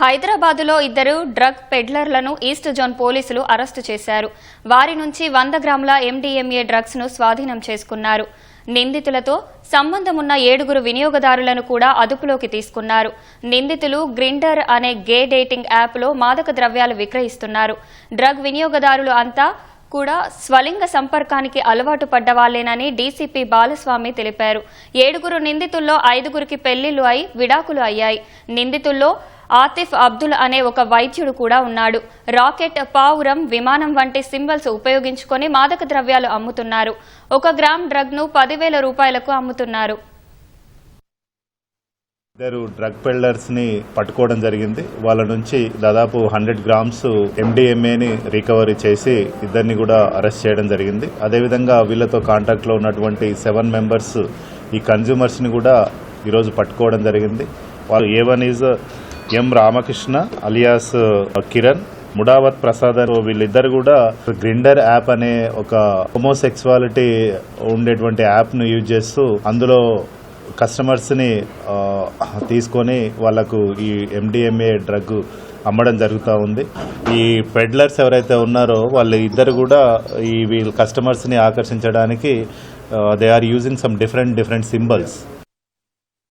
హైదరాబాదులో ఇద్దరు డ్రగ్ పెడ్లర్లను ఈస్ట్ జోన్ పోలీసులు అరెస్టు చేశారు. వారి నుంచి వంద గ్రాముల ఎండీఎంఏ డ్రగ్స్ను స్వాధీనం చేసుకున్నారు. నిందితులతో సంబంధమున్న ఏడుగురు వినియోగదారులను కూడా అదుపులోకి తీసుకున్నారు. నిందితులు గ్రిండర్ అనే గే డేటింగ్ యాప్లో మాదక ద్రవ్యాలు విక్రయిస్తున్నారు. డ్రగ్ వినియోగదారులు అంతా కూడా స్వలింగ సంపర్కానికి అలవాటు పడ్డవాళ్ళేనని డీసీపీ బాలస్వామి తెలిపారు. ఏడుగురు నిందితుల్లో ఐదుగురికి పెళ్ళిళ్ళు అయి విడాకులు అయ్యాయి. నిందితుల్లో ఆతిఫ్ అబ్దుల్ అనే ఒక వైద్యుడు కూడా ఉన్నాడు. రాకెట్ పావురం విమానం వంటి సింబల్స్ ఉపయోగించుకొని మాదక ద్రవ్యాలు అమ్ముతున్నారు. ఒక గ్రామ్ డ్రగ్ను పదివేల రూపాయలకు అమ్ముతున్నారు. ఇద్దరు డ్రగ్ పెల్డర్స్ని పట్టుకోవడం జరిగింది. వాళ్ళ నుంచి దాదాపు హండ్రెడ్ గ్రామ్స్ ఎండిఎంఏని రికవరీ చేసి ఇద్దరిని కూడా అరెస్ట్ చేయడం జరిగింది. అదేవిధంగా వీళ్ళతో కాంటాక్ట్లో ఉన్నటువంటి సెవెన్ మెంబర్స్ ఈ కన్జ్యూమర్స్ని కూడా ఈరోజు పట్టుకోవడం జరిగింది. వాళ్ళు A one is M Ramakrishna alias Kiran Mudavat Prasad వీళ్ళిద్దరు కూడా గ్రిండర్ యాప్ అనే ఒక హోమోసెక్సువాలిటీ ఉండేటువంటి యాప్ను యూజ్ చేస్తూ అందులో కస్టమర్స్ని తీసుకొని వాళ్ళకు ఈ ఎండిఎంఏ డ్రగ్ అమ్మడం జరుగుతూ ఉంది. ఈ పెడ్లర్స్ ఎవరైతే ఉన్నారో వాళ్ళు ఇద్దరు కూడా ఈ వీళ్ళ కస్టమర్స్ని ఆకర్షించడానికి they are using some different different symbols